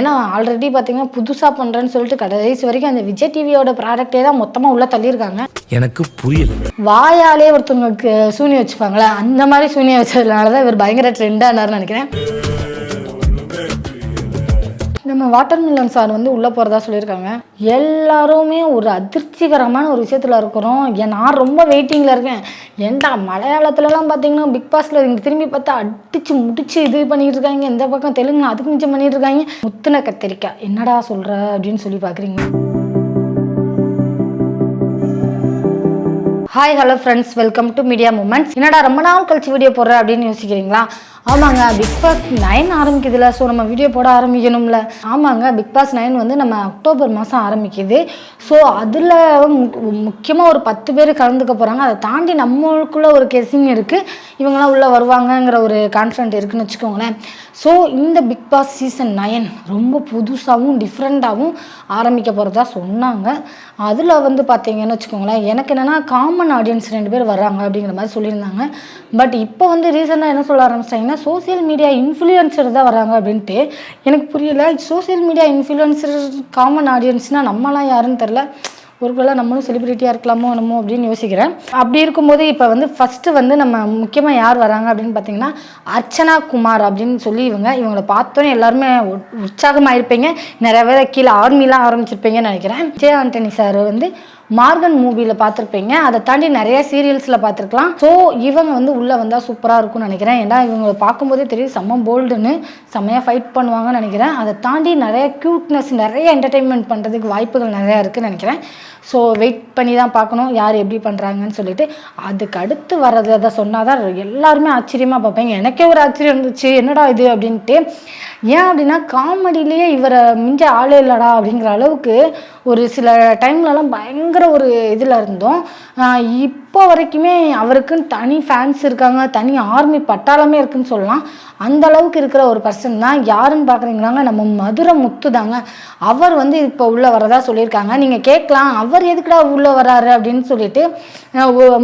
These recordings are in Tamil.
ஏன்னா ஆல்ரெடி பார்த்தீங்கன்னா புதுசாக பண்ணுறேன்னு சொல்லிட்டு கடைசி வரைக்கும் அந்த விஜய் டிவியோட ப்ராடக்டே தான் மொத்தமாக உள்ளே தள்ளியிருக்காங்க. எனக்கு புரியல. வாயாலே ஒருத்தவங்களுக்கு சூனியம் வச்சுப்பாங்களே அந்த மாதிரி சூனியம் வச்சதுனால தான் இவர் பயங்கர ட்ரெண்டானார்னு நினைக்கிறேன். நம்ம வாட்டர் மில்லன் சார் வந்து உள்ளே போகிறதா சொல்லியிருக்காங்க. எல்லாருமே ஒரு அதிர்ச்சிகரமான ஒரு விஷயத்தில் இருக்கிறோம். ஏன் நான் ரொம்ப வெயிட்டிங்கில் இருக்கேன். ஏன்டா மலையாளத்துலலாம் பார்த்தீங்கன்னா பிக் பாஸில் இங்கே திரும்பி பார்த்தா அடித்து முடிச்சு இது பண்ணிகிட்டு இருக்காங்க. இந்த பக்கம் தெலுங்கு அதுக்கு மிச்சம் பண்ணிகிட்டு இருக்காங்க. முத்துன கத்திரிக்காய் என்னடா சொல்கிற அப்படின்னு சொல்லி பார்க்குறீங்க hi hello friends welcome to media moments என்னடா ரொம்ப நாள் கழிச்சு வீடியோ போடுற அப்படின்னு யோசிக்கிறீங்களா? ஆமாங்க பிக் பாஸ் நைன் ஆரம்பிக்குதுல. ஸோ நம்ம வீடியோ போட ஆரம்பிக்கணும்ல. ஆமாங்க பிக் பாஸ் நைன் வந்து நம்ம அக்டோபர் மாதம் ஆரம்பிக்குது. ஸோ அதில் முக்கியமாக ஒரு பத்து பேர் கலந்துக்க போகிறாங்க அதை தாண்டி நம்மளுக்குள்ள ஒரு கெஸிங் இருக்குது இவங்கெல்லாம் உள்ளே வருவாங்கங்கிற ஒரு கான்ஃபிடென்ட் இருக்குன்னு வச்சுக்கோங்களேன். ஸோ இந்த பிக் பாஸ் சீசன் நயன் ரொம்ப புதுசாகவும் டிஃப்ரெண்ட்டாகவும் ஆரம்பிக்க போகிறதா சொன்னாங்க. அதில் வந்து பார்த்தீங்கன்னு வச்சுக்கோங்களேன் எனக்கு என்னென்னா காமன் ஆடியன்ஸ் ரெண்டு பேர் வர்றாங்க அப்படிங்கிற மாதிரி சொல்லியிருந்தாங்க. பட் இப்போ வந்து ரீசெண்டாக என்ன சொல்ல ஆரம்பிச்சிட்டாங்கன்னா சோஷியல் மீடியா இன்ஃப்ளூயன்சர் தான் வராங்க அப்படின்ட்டு எனக்கு புரியல. சோஷியல் மீடியா இன்ஃப்ளூயன்சர் காமன் ஆடியன்ஸ்னால் நம்மலாம் யாருன்னு தெரில ஒருவேளை நம்மளும் செலிபிரிட்டியாக இருக்கலாமோ என்னமோ அப்படின்னு யோசிக்கிறேன். அப்படி இருக்கும்போது இப்போ வந்து ஃபஸ்ட்டு வந்து நம்ம முக்கியமாக யார் வராங்க அப்படின்னு பார்த்தீங்கன்னா அர்ச்சனா குமார் அப்படின்னு சொல்லி இவங்க இவங்களை பார்த்தோன்னே எல்லாருமே உற்சாகமாக இருப்பீங்க நிறைய பேர் கீழே ஆர்மிலாம் ஆரம்பிச்சிருப்பீங்கன்னு நினைக்கிறேன். விஜய் ஆண்டனி சார் வந்து மார்கன் மூவியில் பார்த்துருப்பீங்க. அதை தாண்டி நிறைய சீரியல்ஸில் பார்த்துருக்கலாம். ஸோ இவங்க வந்து உள்ளே வந்தால் சூப்பராக இருக்கும்னு நினைக்கிறேன். ஏன்னா இவங்க பார்க்கும்போதே தெரியும் செம்ம போல்டுன்னு செம்மையாக ஃபைட் பண்ணுவாங்கன்னு நினைக்கிறேன். அதை தாண்டி நிறைய க்யூட்னஸ் நிறைய என்டர்டெயின்மெண்ட் பண்ணுறதுக்கு வாய்ப்புகள் நிறையா இருக்குன்னு நினைக்கிறேன். ஸோ வெயிட் பண்ணி தான் பார்க்கணும் யார் எப்படி பண்ணுறாங்கன்னு சொல்லிட்டு. அதுக்கு அடுத்து வர்றது அதை சொன்னால் தான் எல்லாருமே ஆச்சரியமாக பார்ப்பேங்க. எனக்கே ஒரு ஆச்சரியம் இருந்துச்சு. என்னடா இது அப்படின்ட்டு. ஏன் அப்படின்னா காமெடியிலேயே இவரை மிஞ்ச ஆளே இல்லடா அப்படிங்கிற அளவுக்கு ஒரு சில டைம்லலாம் பயங்கர ஒரு இதில் இருந்தோம். இப்போ வரைக்குமே அவருக்குன்னு தனி ஃபேன்ஸ் இருக்காங்க தனி ஆர்மி பட்டாளமே இருக்குன்னு சொல்லலாம். அந்த அளவுக்கு இருக்கிற ஒரு பர்சன் தான் யாருன்னு பார்க்குறீங்களாங்க? நம்ம மதுரை முத்து தாங்க. அவர் வந்து இப்போ உள்ளே வரதா சொல்லியிருக்காங்க. நீங்கள் கேட்கலாம் அவர் எதுக்குடா உள்ளே வராரு அப்படின்னு சொல்லிட்டு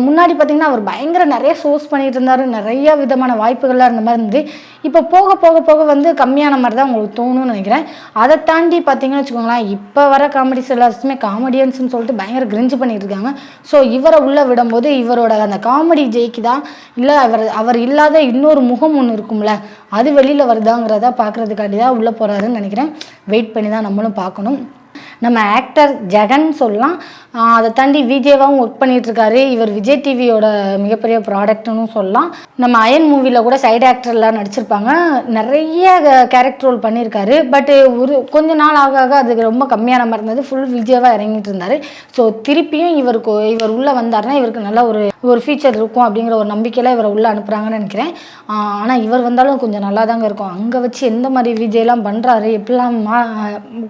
முன்னாடி பார்த்தீங்கன்னா அவர் பயங்கர நிறைய சோர்ஸ் பண்ணிட்டு இருந்தாரு. நிறைய விதமான வாய்ப்புகள்லாம் இருந்த மாதிரி இருந்தது. இப்போ போக போக போக வந்து கம்மியான மாதிரி தான் உங்களுக்கு தோணும்னு நினைக்கிறேன். அதை தாண்டி பார்த்தீங்கன்னு வச்சுக்கோங்களேன் இப்போ வர காமெடி எல்லாத்துமே காமெடியன்ஸ்னு சொல்லிட்டு பயங்கர கிரிஞ்சு பண்ணிட்டு இருக்காங்க. ஸோ இவரை உள்ளே விடும்போது இவரோட அந்த காமெடி ஜெயிக்குதா? இல்லை அவர் அவர் இல்லாத இன்னொரு முகம் ஒன்று இருக்கும்ல அது வெளியில் வருதாங்கிறத பார்க்குறதுக்காண்டி தான் உள்ளே போகிறாருன்னு நினைக்கிறேன். வெயிட் பண்ணி தான் நம்மளும் பார்க்கணும். நம்ம ஆக்டர் ஜெகன் சொல்லலாம். அதை தாண்டி விஜேவாகவும் ஒர்க் பண்ணிட்டு இவர் விஜய் டிவியோட மிகப்பெரிய ப்ராடக்ட்னு சொல்லலாம். நம்ம அயன் மூவியில் கூட சைடு ஆக்டர்லாம் நடிச்சிருப்பாங்க. நிறைய கேரக்டர் ரோல் பண்ணியிருக்காரு. பட் ஒரு கொஞ்ச நாள் ஆக ஆக அதுக்கு ரொம்ப கம்மியான மாதிரி இருந்தது. ஃபுல் விஜயவாக இறங்கிட்டு இருந்தார் ஸோ திருப்பியும் இவருக்கு இவர் உள்ளே வந்தாருன்னா இவருக்கு நல்ல ஒரு ஒரு ஃபீச்சர் இருக்கும் அப்படிங்கிற ஒரு நம்பிக்கையில் இவரை உள்ளே அனுப்புகிறாங்கன்னு நினைக்கிறேன். ஆனால் இவர் வந்தாலும் கொஞ்சம் நல்லா தாங்க இருக்கும். அங்கே வச்சு எந்த மாதிரி விஜய்லாம் பண்ணுறாரு எப்படிலாம் மா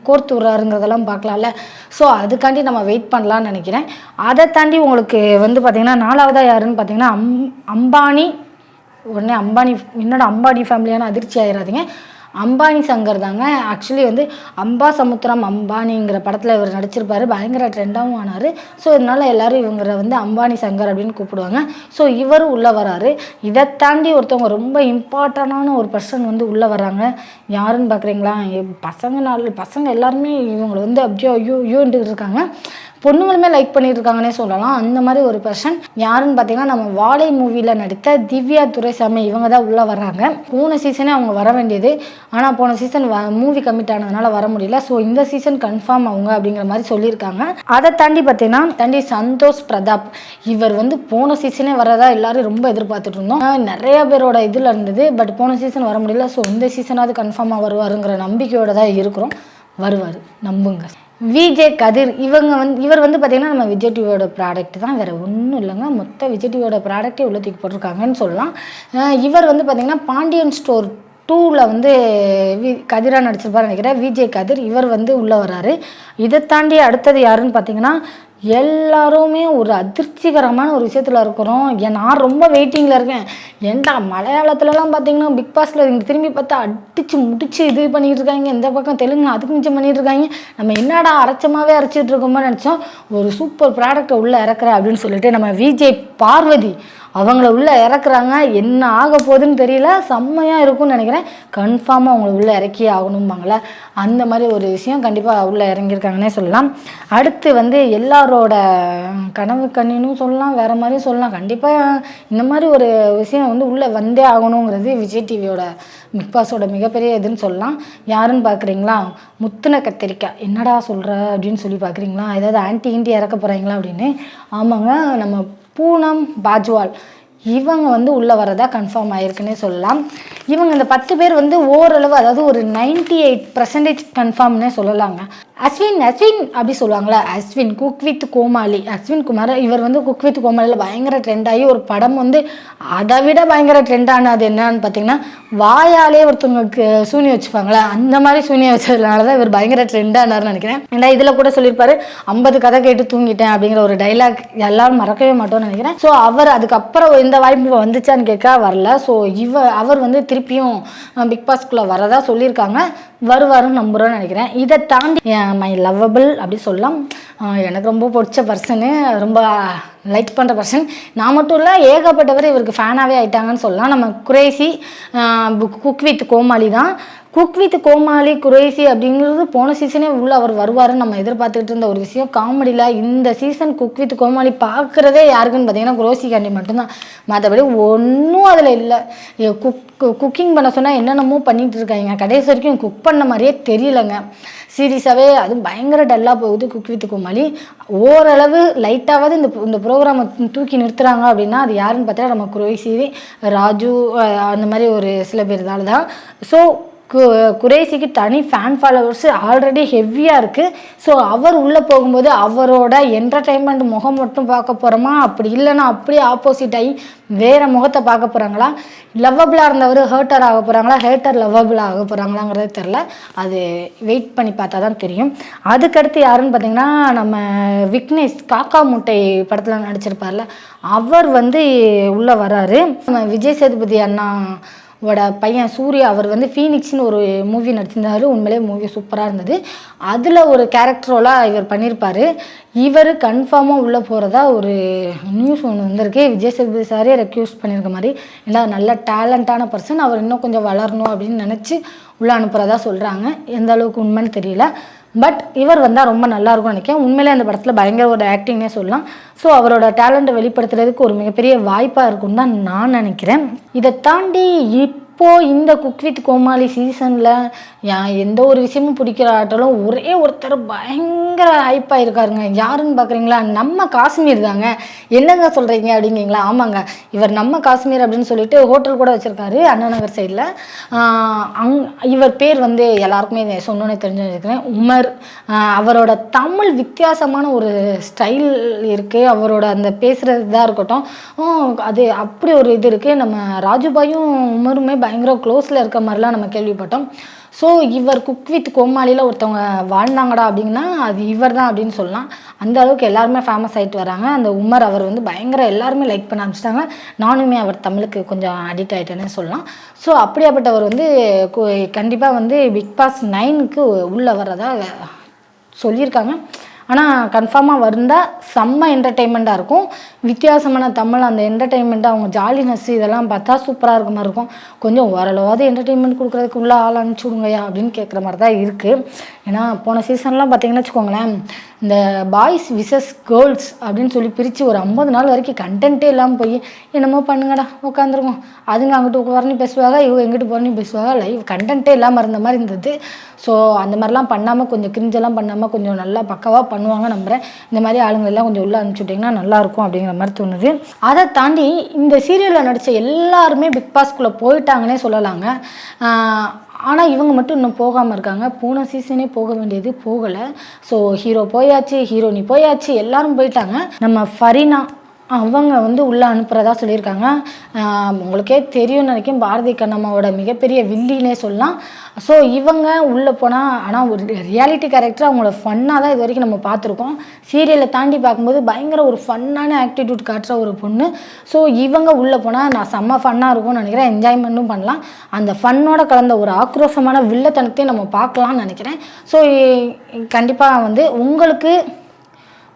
கோர்த்து விட்றாருங்கிறதெல்லாம் பார்க்கலாம்ல? ஸோ அதுக்காண்டி நம்ம வெயிட் பண்ணலாம்னு நினைக்கிறேன். அதை தாண்டி உங்களுக்கு வந்து பார்த்திங்கன்னா நாலாவதாக யாருன்னு பார்த்தீங்கன்னா அம் அம்பானி உடனே அம்பானி என்னோட அம்பானி ஃபேமிலியான அதிர்ச்சி ஆயிடாதீங்க அம்பானி சங்கர் தாங்க. ஆக்சுவலி வந்து அம்பா சமுத்திரம் அம்பானிங்கிற படத்தில் இவர் நடிச்சிருப்பார். பயங்கர ட்ரெண்டாகவும் ஆனார். ஸோ இதனால எல்லாரும் இவங்களை வந்து அம்பானி சங்கர் அப்படின்னு கூப்பிடுவாங்க. ஸோ இவரும் உள்ளே வராரு. இதை தாண்டி ஒருத்தவங்க ரொம்ப இம்பார்ட்டண்டான ஒரு பர்சன் வந்து உள்ளே வராங்க யாருன்னு பார்க்குறீங்களா பசங்க நாள் பசங்க எல்லாருமே இவங்களை வந்து அப்படியோ ஐயோ ஐயோன்ட்டு இருக்காங்க. பொண்ணுங்களுமே லைக் பண்ணிட்டு இருக்காங்கன்னே சொல்லலாம். அந்த மாதிரி ஒரு பர்சன் யாருன்னு பார்த்தீங்கன்னா நம்ம வாழை மூவியில் நடித்த திவ்யா துரைசாமி இவங்க தான் உள்ளே வர்றாங்க. போன சீசனே அவங்க வர வேண்டியது. ஆனால் போன சீசன் மூவி கமிட் ஆனதுனால வர முடியல. ஸோ இந்த சீசன் கன்ஃபார்ம் அவங்க அப்படிங்கிற மாதிரி சொல்லியிருக்காங்க. அதை தாண்டி பார்த்தீங்கன்னா தாண்டி சந்தோஷ் பிரதாப் இவர் வந்து போன சீசனே வரதா எல்லாரும் ரொம்ப எதிர்பார்த்துட்டு இருந்தோம். நிறைய பேரோட இதில் இருந்தது பட் போன சீசன் வர முடியல. ஸோ இந்த சீசனாவது கன்ஃபார்மாக வருவாருங்கிற நம்பிக்கையோட தான் இருக்கிறோம். வருவார். நம்புங்க. விஜே கதிர் இவங்க வந்து இவர் வந்து பார்த்திங்கன்னா நம்ம விஜய் டிவியோட ப்ராடக்ட் தான். வேறு ஒன்றும் இல்லைங்க. மொத்த விஜய் டிவியோட ப்ராடக்டே உள்ள தூக்கி போட்டிருக்காங்கன்னு சொல்லலாம். இவர் வந்து பார்த்திங்கன்னா பாண்டியன் ஸ்டோர் டூவில் வந்து வி கதிராக நடிச்சிருப்பார் நினைக்கிறேன். விஜய் கதிர் இவர் வந்து உள்ளே வராரு. இதை தாண்டி அடுத்தது யாருன்னு பார்த்தீங்கன்னா எல்லாருமே ஒரு அதிர்ச்சிகரமான ஒரு விஷயத்தில் இருக்கிறோம். ஏன் நான் ரொம்ப வெயிட்டிங்கில் இருக்கேன். ஏன்டா மலையாளத்துலலாம் பார்த்தீங்கன்னா பிக் பாஸில் இங்கே திரும்பி பார்த்தா அடித்து முடிச்சு இது பண்ணிட்டு இருக்காங்க. இந்த பக்கம் தெலுங்கு அதுக்கு மிச்சம் பண்ணிகிட்டு இருக்காங்க. நம்ம என்னடா அரைச்சமாகவே அரைச்சிட்டு இருக்கோமோ நினச்சோம். ஒரு சூப்பர் ப்ராடக்ட்டை உள்ளே இறக்குற அப்படின்னு சொல்லிட்டு நம்ம விஜய் பார்வதி அவங்கள உள்ளே இறக்குறாங்க. என்ன ஆக போகுதுன்னு தெரியல. செம்மையாக இருக்கும்னு நினைக்கிறேன். கன்ஃபார்மாக அவங்கள உள்ளே இறக்கி ஆகணும்பாங்களே அந்த மாதிரி ஒரு விஷயம் கண்டிப்பாக உள்ளே இறங்கியிருக்காங்கன்னே சொல்லலாம். அடுத்து வந்து எல்லாரோட கனவு கண்ணினும் சொல்லலாம். வேறு மாதிரியும் சொல்லலாம். கண்டிப்பாக இந்த மாதிரி ஒரு விஷயம் வந்து உள்ளே வந்தே ஆகணுங்கிறது விஜய் டிவியோட பிக் பாஸோட மிகப்பெரிய இதுன்னு சொல்லலாம். யாருன்னு பார்க்குறீங்களா முத்துன கத்திரிக்காய். என்னடா சொல்கிற அப்படின்னு சொல்லி பார்க்குறீங்களா ஏதாவது ஆன்டி இன்டி இறக்க போகிறாங்களா அப்படின்னு. ஆமாங்க. நம்ம பூனம் பாஜ்வால். இவங்க வந்து உள்ளே வரதா கன்ஃபார்ம் ஆயிருக்குன்னே சொல்லலாம். இவங்க இந்த பத்து பேர் வந்து ஓரளவு அதாவது ஒரு நைன்டி எயிட் பர்சன்டேஜ் கன்ஃபார்ம்னே சொல்லலாங்க. அஸ்வின் அஸ்வின் அப்படி சொல்லுவாங்களே அஸ்வின் குக் வித் கோமாளி. அஸ்வின் குமார் இவர் வந்து குக் வித் கோமாளியில் பயங்கர ட்ரெண்ட் ஆகி ஒரு படம் வந்து அதை விட பயங்கர ட்ரெண்ட் ஆனது என்னன்னு பார்த்தீங்கன்னா வாயாலே ஒருத்தவங்களுக்கு சூனி வச்சுப்பாங்களே அந்த மாதிரி சூனிய வச்சதுனால தான் இவர் பயங்கர ட்ரெண்ட் ஆனார்னு நினைக்கிறேன். ஏன்னா இதில் கூட சொல்லியிருப்பாரு ஐம்பது கதை கேட்டு தூங்கிட்டேன் அப்படிங்கிற ஒரு டைலாக் எல்லாரும் மறக்கவே மாட்டோம்னு நினைக்கிறேன். ஸோ அவர் அதுக்கப்புறம் இந்த வாய்ப்பு வந்துச்சான்னு கேட்க வரல. ஸோ இவ அவர் வந்து திருப்பியும் பிக் பாஸ்க்குள்ளே வரதா சொல்லியிருக்காங்க. வருவாருன்னு நம்புகிறோன்னு நினைக்கிறேன். இதை தாண்டி மை லவ்வபிள் அப்படி சொல்லலாம். எனக்கு ரொம்ப பிடிச்ச பர்சனு ரொம்ப லைக் பண்ணுற பர்சன் நான் மட்டும் இல்லை ஏகப்பட்டவர் இவருக்கு ஃபேனாகவே ஆயிட்டாங்கன்னு சொல்லலாம். நம்ம குரேசி குக் வித் கோமாளி தான். குக் வித் கோமாளி குரேசி அப்படிங்கிறது போன சீசனே உள்ள அவர் வருவாருன்னு நம்ம எதிர்பார்த்துக்கிட்டு இருந்த ஒரு விஷயம். காமெடியில் இந்த சீசன் குக் வித் கோமாளி பார்க்குறதே யாருக்குன்னு பார்த்தீங்கன்னா குரோசி காண்டி மட்டும்தான். மற்றபடி ஒன்றும் அதில் இல்லை. குக் குக்கிங் பண்ண சொன்னால் என்னென்னமோ பண்ணிகிட்டு இருக்காங்க. கடைசி வரைக்கும் குக் பண்ண மாதிரியே தெரியலங்க. சீரியஸாகவே அதுவும் பயங்கர டல்லாக போகுது குக் வித் கோமாளி ஓரளவு லைட்டாவது இந்த இந்த ப்ரோக்ராமை தூக்கி நிறுத்துறாங்க அப்படின்னா அது யாருன்னு பார்த்தா நம்ம குரோசி ராஜு அந்த மாதிரி ஒரு சில பேர் தான். ஸோ கு குரேசிக்கு தனி ஃபேன் ஃபாலோவர்ஸ் ஆல்ரெடி ஹெவியாக இருக்குது ஸோ அவர் உள்ளே போகும்போது அவரோட என்டர்டெயின்மெண்ட் முகம் மட்டும் பார்க்க போகிறோமா அப்படி இல்லைன்னா அப்படியே ஆப்போசிட் ஆகி வேறு முகத்தை பார்க்க போகிறாங்களா லவ்வபிளாக இருந்தவர் ஹேர்ட்டர் ஆக போகிறாங்களா ஹேர்ட்டர் லவ்வபிள் ஆக போகிறாங்களாங்கிறது தெரில அது வெயிட் பண்ணி பார்த்தா தான் தெரியும். அதுக்கடுத்து யாருன்னு பார்த்தீங்கன்னா நம்ம விக்னேஷ் காக்கா முட்டை படத்தில் நடிச்சிருப்பார்ல அவர் வந்து உள்ளே வராரு. நம்ம விஜய் சேதுபதி அண்ணா ஓட பையன் சூர்யா அவர் வந்து ஃபீனிக்ஸ்னு ஒரு மூவி நடிச்சிருந்தாரு. உண்மையிலே மூவி சூப்பராக இருந்தது. அதில் ஒரு கேரக்டரோலாக இவர் பண்ணியிருப்பார் இவர் கன்ஃபார்மாக உள்ளே போகிறதா ஒரு நியூஸ் ஒன்று வந்திருக்கு. விஜய் சேதுபதி சாரே ரெக்யூஸ் பண்ணியிருக்க மாதிரி. ஏன்னா நல்ல டேலண்டான பர்சன் அவர் இன்னும் கொஞ்சம் வளரணும் அப்படின்னு நினச்சி உள்ளே அனுப்புகிறதா சொல்கிறாங்க எந்த அளவுக்கு உண்மைன்னு தெரியல. பட் இவர் வந்தால் ரொம்ப நல்லா இருக்கும்னு நினைக்கிறேன். உண்மையிலே அந்த படத்தில் பயங்கர ஒரு ஆக்டிங்னே சொல்லலாம். ஸோ அவரோட டேலண்ட்டை வெளிப்படுத்துறதுக்கு ஒரு மிகப்பெரிய வாய்ப்பாக இருக்கும்னு தான் நான் நினைக்கிறேன். இதை தாண்டி இப்போது இந்த குக் வித் கோமாளி சீசனில் எந்த ஒரு விஷயமும் பிடிக்கிற பிடிக்கிறாட்டாலும் ஒரே ஒருத்தர் பயங்கர ஹைப்பாக இருக்காருங்க யாருன்னு பார்க்குறீங்களா நம்ம காஷ்மீர் தாங்க. என்னங்க சொல்கிறீங்க அப்படிங்கிறீங்களா? ஆமாங்க. இவர் நம்ம காஷ்மீர் அப்படின்னு சொல்லிட்டு ஹோட்டல் கூட வச்சுருக்காரு அண்ணா நகர் சைடில் அங் இவர் பேர் வந்து எல்லாருக்குமே சொன்னோன்னே தெரிஞ்சு வச்சுக்கிறேன் உமர் அவரோட தமிழ் வித்தியாசமான ஒரு ஸ்டைல் இருக்குது அவரோட அந்த பேசுகிறது இதாக இருக்கட்டும். அது அப்படி ஒரு இது இருக்குது நம்ம ராஜுபாயும் உமருமே பய பயங்கர க்ளோஸில் இருக்க மாதிரிலாம் நம்ம கேள்விப்பட்டோம். ஸோ இவர் குக் வித் கோமாளியில் ஒருத்தவங்க வாழ்ந்தாங்கடா அப்படின்னா அது இவர் தான் அப்படின்னு சொல்லலாம். அந்த அளவுக்கு எல்லாருமே ஃபேமஸ் ஆகிட்டு வராங்க. அந்த உமர் அவர் வந்து பயங்கர எல்லாருமே லைக் பண்ண ஆரம்பிச்சிட்டாங்க. நானுமே அவர் தமிழுக்கு கொஞ்சம் அடிக்ட் ஆகிட்டேன்னு சொல்லலாம். ஸோ அப்படியாப்பட்டவர் வந்து கண்டிப்பாக வந்து பிக் பாஸ் நைனுக்கு உள்ளே வர்றதா சொல்லியிருக்காங்க. ஆனால் கன்ஃபார்மாக வந்தால் செம்ம என்டர்டெயின்மெண்ட்டாக இருக்கும். வித்தியாசமான தமிழ் அந்த என்டர்டெயின்மெண்ட் அவங்க ஜாலினஸ் இதெல்லாம் பார்த்தா சூப்பராக இருக்க மாதிரி இருக்கும். கொஞ்சம் ஓரளவாவது என்டர்டெயின்மெண்ட் கொடுக்குறதுக்கு உள்ள ஆள் அனுப்பிச்சி விடுங்கய்யா அப்படின்னு கேட்குற மாதிரி தான் இருக்குது ஏன்னா போன சீசன்லாம் பார்த்தீங்கன்னா வச்சுக்கோங்களேன் இந்த பாய்ஸ் விசஸ் கேர்ள்ஸ் அப்படின்னு சொல்லி பிரித்து ஒரு ஐம்பது நாள் வரைக்கும் கண்டென்ட்டே இல்லாமல் போய் என்னமோ பண்ணுங்கடா உட்காந்துருக்கோம் அதுங்க அங்கிட்டு உட்காரனி பேசுவாங்க இவங்க எங்கிட்டு போகிறனு பேசுவாங்க. லைவ் கண்டென்ட்டே இல்லாமல் இருந்த மாதிரி இருந்தது. ஸோ அந்த மாதிரிலாம் பண்ணாமல் கொஞ்சம் கிரிஞ்செல்லாம் பண்ணாமல் கொஞ்சம் நல்லா பக்காவாக பண்ணுவாங்க நம்புகிறேன் இந்த மாதிரி ஆளுங்க எல்லாம் கொஞ்சம் உள்ளே அனுப்பிச்சுட்டிங்கன்னா நல்லாயிருக்கும் அப்படிங்கிற மாதிரி தோணுது. அதை தாண்டி இந்த சீரியலில் நடித்த எல்லாருமே பிக் பாஸ்குள்ளே போயிட்டாங்கன்னே சொல்லலாங்க. ஆனால் இவங்க மட்டும் இன்னும் போகாமல் இருக்காங்க. போன சீசனே போக வேண்டியது போகலை. ஸோ ஹீரோ போயாச்சு ஹீரோனி போயாச்சு எல்லாரும் போயிட்டாங்க. நம்ம ஃபரினா அவங்க வந்து உள்ளே அனுப்புகிறதா சொல்லியிருக்காங்க. உங்களுக்கே தெரியும்னு நினைக்கும் பாரதி கண்ணம்மாவோட மிகப்பெரிய வில்லினே சொல்லலாம். ஸோ இவங்க உள்ளே போனால் ஆனால் ஒரு ரியாலிட்டி கேரக்டர் அவங்களோட ஃபன்னாக தான் இது வரைக்கும் நம்ம பார்த்துருக்கோம். சீரியலை தாண்டி பார்க்கும்போது பயங்கர ஒரு ஃபன்னான ஆக்டிடியூட் காட்டுற ஒரு பொண்ணு. ஸோ இவங்க உள்ளே போனால் நான் செம்ம ஃபன்னாக இருக்கும்னு நினைக்கிறேன். என்ஜாய்மெண்ட்டும் பண்ணலாம். அந்த ஃபன்னோட கலந்த ஒரு ஆக்ரோஷமான வில்லத்தனத்தையும் நம்ம பார்க்கலாம்னு நினைக்கிறேன். ஸோ கண்டிப்பாக வந்து உங்களுக்கு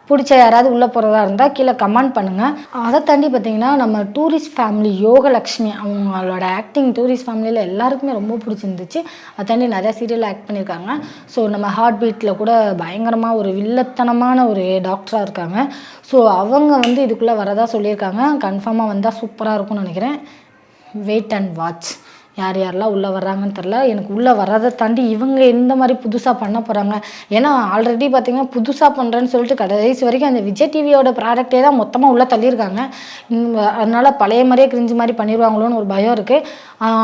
பிடிச்ச யாராவது உள்ளே போகிறதா இருந்தால் கீழே கமெண்ட் பண்ணுங்கள் அதை தாண்டி பார்த்தீங்கன்னா நம்ம டூரிஸ்ட் ஃபேமிலி யோகலக்ஷ்மி அவங்களோட ஆக்டிங் டூரிஸ்ட் ஃபேமிலியில் எல்லாருக்குமே ரொம்ப பிடிச்சிருந்துச்சு. அதை தாண்டி நிறையா சீரியல் ஆக்ட் பண்ணியிருக்காங்க ஸோ நம்ம ஹார்ட் பீட்டில் கூட பயங்கரமாக ஒரு வில்லத்தனமான ஒரு டாக்டராக இருக்காங்க. ஸோ அவங்க வந்து இதுக்குள்ளே வரதா சொல்லியிருக்காங்க. கன்ஃபார்மாக வந்தால் சூப்பராக இருக்கும்னு நினைக்கிறேன். வெயிட் அண்ட் வாட்ச் யார் யாரெல்லாம் உள்ளே வர்றாங்கன்னு தெரில எனக்கு உள்ளே வர்றதை தாண்டி இவங்க எந்த மாதிரி புதுசாக பண்ண போகிறாங்க ஏன்னா ஆல்ரெடி பார்த்திங்கன்னா புதுசாக பண்ணுறேன்னு சொல்லிட்டு கடைசி வரைக்கும் அந்த விஜய் டிவியோட ப்ராடக்டே தான் மொத்தமாக உள்ளே தள்ளியிருக்காங்க. அதனால் பழைய மாதிரியே கிரிஞ்சு மாதிரி பண்ணிடுவாங்களோன்னு ஒரு பயம் இருக்குது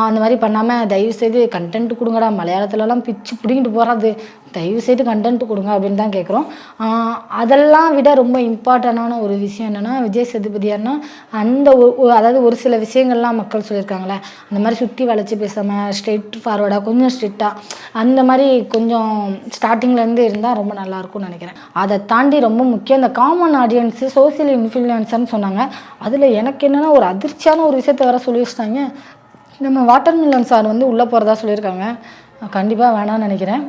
அந்த மாதிரி பண்ணாமல் தயவு செய்து கண்டென்ட் கொடுங்கடா. மலையாளத்துலலாம் பிச்சு பிடிங்கிட்டு போகிறது தயவு செய்து கண்டென்ட் கொடுங்க அப்படின்னு தான் கேட்குறோம் அதெல்லாம் விட ரொம்ப இம்பார்ட்டண்டான ஒரு விஷயம் என்னென்னா விஜய் சேதுபதியார்னா அந்த ஒ- அதாவது ஒரு சில விஷயங்கள்லாம் மக்கள் சொல்லியிருக்காங்களே. அந்த மாதிரி சுற்றி வச்சு பேசாமல் ஸ்ட்ரெயிட் ஃபார்வர்டாக கொஞ்சம் ஸ்ட்ரிக்டாக அந்த மாதிரி கொஞ்சம் ஸ்டார்டிங்லேருந்து இருந்தால் ரொம்ப நல்லாயிருக்கும்னு நினைக்கிறேன். அதை தாண்டி ரொம்ப முக்கியம் இந்த காமன் ஆடியன்ஸு சோசியல் இன்ஃப்ளூயன்சர்னு சொன்னாங்க. அதில் எனக்கு என்னென்னா ஒரு அதிர்ச்சியான ஒரு விஷயத்தை வர சொல்லி வச்சிட்டாங்க நம்ம வாட்டர் மில்லன் சார் வந்து உள்ளே போகிறதா சொல்லியிருக்காங்க. கண்டிப்பாக வேணாம்னு நினைக்கிறேன்.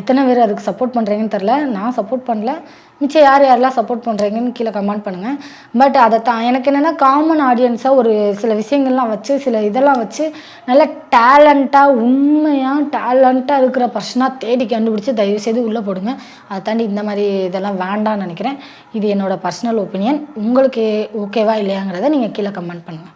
எத்தனை பேர் அதுக்கு சப்போர்ட் பண்ணுறீங்கன்னு தெரில நான் சப்போர்ட் பண்ணல. மிச்சம் யார் யாரெல்லாம் சப்போர்ட் பண்ணுறீங்கன்னு கீழே கமெண்ட் பண்ணுங்கள் பட் அதை தான் எனக்கு என்னென்னா காமன் ஆடியன்ஸாக ஒரு சில விஷயங்கள்லாம் வச்சு சில இதெல்லாம் வச்சு நல்ல டேலண்ட்டாக உண்மையாக டேலண்ட்டாக இருக்கிற பர்சனாக தேடி கண்டுபிடிச்சி தயவு செய்து உள்ளே போடுங்க. அதை தாண்டி இந்த மாதிரி இதெல்லாம் வேண்டாம்னு நினைக்கிறேன். இது என்னோடய பர்சனல் ஒப்பீனியன் உங்களுக்கு ஓகேவா இல்லையாங்கிறத நீங்கள் கீழே கமெண்ட் பண்ணுங்கள்